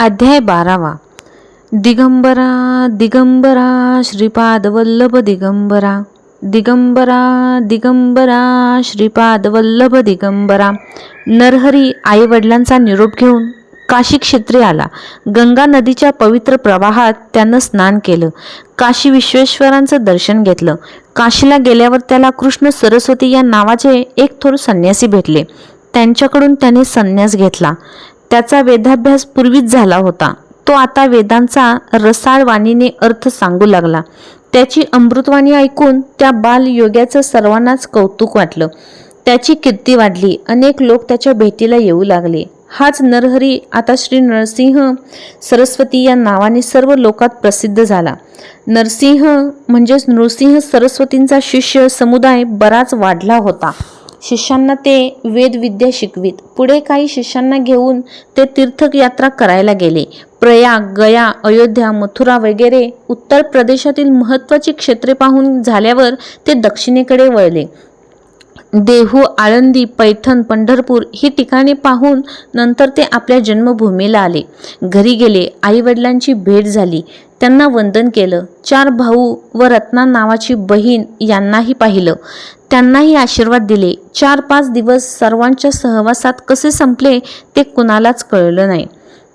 अध्याय बारावा. दिगंबरा दिगंबरा श्रीपाद वल्लभ दिगंबरा. दिगंबरा दिगंबरा श्रीपाद वल्लभ दिगंबरा. नरहरी आईवडिलांचा निरोप घेऊन काशी क्षेत्री आला. गंगा नदीच्या पवित्र प्रवाहात त्यानं स्नान केलं. काशी विश्वेश्वरांचं दर्शन घेतलं. काशीला गेल्यावर त्याला कृष्ण सरस्वती या नावाचे एक थोर संन्यासी भेटले. त्यांच्याकडून त्याने संन्यास घेतला. त्याचा वेदाभ्यास पूर्वीच झाला होता. तो आता वेदांचा रसाळ वाणीने अर्थ सांगू लागला. त्याची अमृतवाणी ऐकून त्या बाल योग्याचं सर्वांनाच कौतुक वाटलं. त्याची कीर्ती वाढली. अनेक लोक त्याच्या भेटीला येऊ लागले. हाच नरहरी आता श्री नरसिंह सरस्वती या नावाने सर्व लोकात प्रसिद्ध झाला. नरसिंह म्हणजेच नृसिंह सरस्वतींचा शिष्य समुदाय बराच वाढला होता. शिष्यांना ते वेदविद्या शिकवित. पुढे काही शिष्यांना घेऊन ते तीर्थयात्रा करायला गेले. प्रयाग गया अयोध्या मथुरा वगैरे उत्तर प्रदेशातील महत्त्वाची क्षेत्रे पाहून झाल्यावर ते दक्षिणेकडे वळले. देहू आळंदी पैठण पंढरपूर ही ठिकाणे पाहून नंतर ते आपल्या जन्मभूमीला आले. घरी गेले आईवडिलांची भेट झाली. त्यांना वंदन केलं. चार भाऊ व रत्ना नावाची बहीण यांनाही पाहिलं. त्यांनाही आशीर्वाद दिले. चार पाच दिवस सर्वांच्या सहवासात कसे संपले ते कुणालाच कळलं नाही.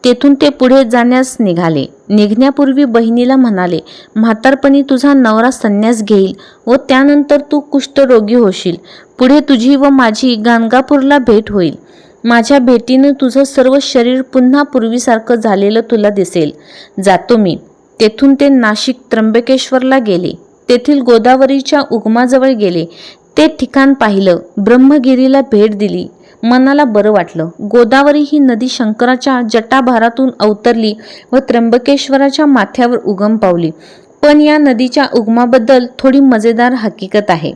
तेथून ते पुढे जाण्यास निघाले. निघण्यापूर्वी बहिणीला म्हणाले म्हातारपणी तुझा नवरा संन्यास घेईल व त्यानंतर तू कुष्ठरोगी होशील. पुढे तुझी व माझी गाणगापूरला भेट होईल. माझ्या भेटीनं तुझं सर्व शरीर पुन्हा पूर्वीसारखं झालेलं तुला दिसेल. जातो मी. तेथून ते नाशिक त्र्यंबकेश्वरला गेले. तेथील गोदावरीच्या उगमाजवळ गेले. ते ठिकाण पाहिलं. ब्रह्मगिरीला भेट दिली. मनाला बरं वाटलं. गोदावरी ही नदी शंकराच्या जटाभारातून अवतरली व त्र्यंबकेश्वराच्या माथ्यावर उगम पावली. पण या नदीच्या उगमाबद्दल थोडी मजेदार हकीकत आहे.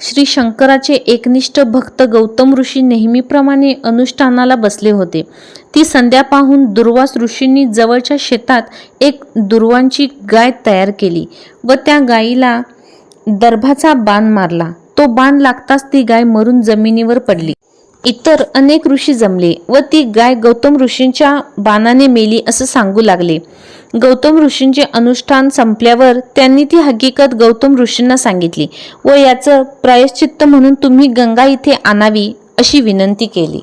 श्री शंकराचे एकनिष्ठ भक्त गौतम ऋषी नेहमीप्रमाणे अनुष्ठानाला बसले होते. ती संध्या पाहून दुर्वास ऋषींनी जवळच्या शेतात एक दुर्वांची गाय तयार केली व त्या गायीला दर्भाचा बाण मारला. तो बाण लागताच ती गाय मरून जमिनीवर पडली. इतर अनेक ऋषी जमले व ती गाय गौतम ऋषींच्या बाणाने मेली असं सांगू लागले. गौतम ऋषींचे अनुष्ठान संपल्यावर त्यांनी ती हकीकत गौतम ऋषींना सांगितली व याचं प्रायश्चित्त म्हणून तुम्ही गंगा इथे आणावी अशी विनंती केली.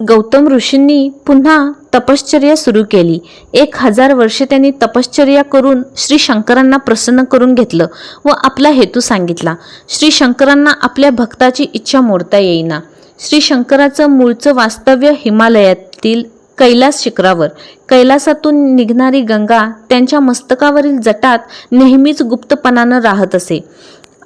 गौतम ऋषींनी पुन्हा तपश्चर्या सुरू केली. एक हजार वर्षे त्यांनी तपश्चर्या करून श्री शंकरांना प्रसन्न करून घेतलं व आपला हेतू सांगितला. श्री शंकरांना आपल्या भक्ताची इच्छा मोडता येईना. श्री शंकराचं मूळचं वास्तव्य हिमालयातील कैलास शिखरावर. कैलासातून निघणारी गंगा त्यांच्या मस्तकावरील जटात नेहमीच गुप्तपणानं राहत असे.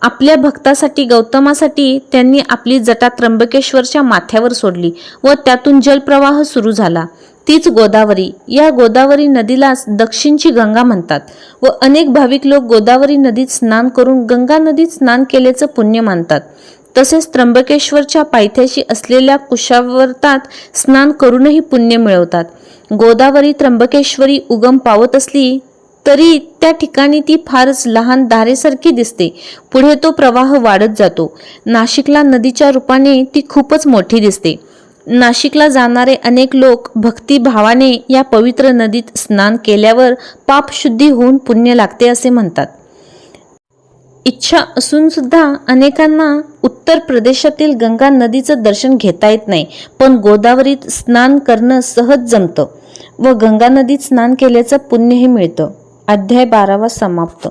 आपल्या भक्तासाठी गौतमासाठी त्यांनी आपली जटा त्र्यंबकेश्वरच्या माथ्यावर सोडली व त्यातून जलप्रवाह सुरू झाला. तीच गोदावरी. या गोदावरी नदीलाच दक्षिणची गंगा म्हणतात व अनेक भाविक लोक गोदावरी नदीत स्नान करून गंगा नदीत स्नान केल्याचं पुण्य मानतात. तसेच त्र्यंबकेश्वरच्या पायथ्याशी असलेल्या कुशावर्तात स्नान करूनही पुण्य मिळवतात. गोदावरी त्र्यंबकेश्वरी उगम पावत असली तरी त्या ठिकाणी ती फारच लहान धारेसारखी दिसते. पुढे तो प्रवाह वाढत जातो. नाशिकला नदीच्या रूपाने ती खूपच मोठी दिसते. नाशिकला जाणारे अनेक लोक भक्तिभावाने या पवित्र नदीत स्नान केल्यावर पापशुद्धी होऊन पुण्य लागते असे म्हणतात. इच्छा असून सुद्धा अनेकांना उत्तर प्रदेशातील गंगा नदीचं दर्शन घेता येत नाही पण गोदावरीत स्नान करणं सहज जमतं व गंगा नदीत स्नान केल्याचं पुण्यही मिळतं. अध्याय बारावा समाप्त.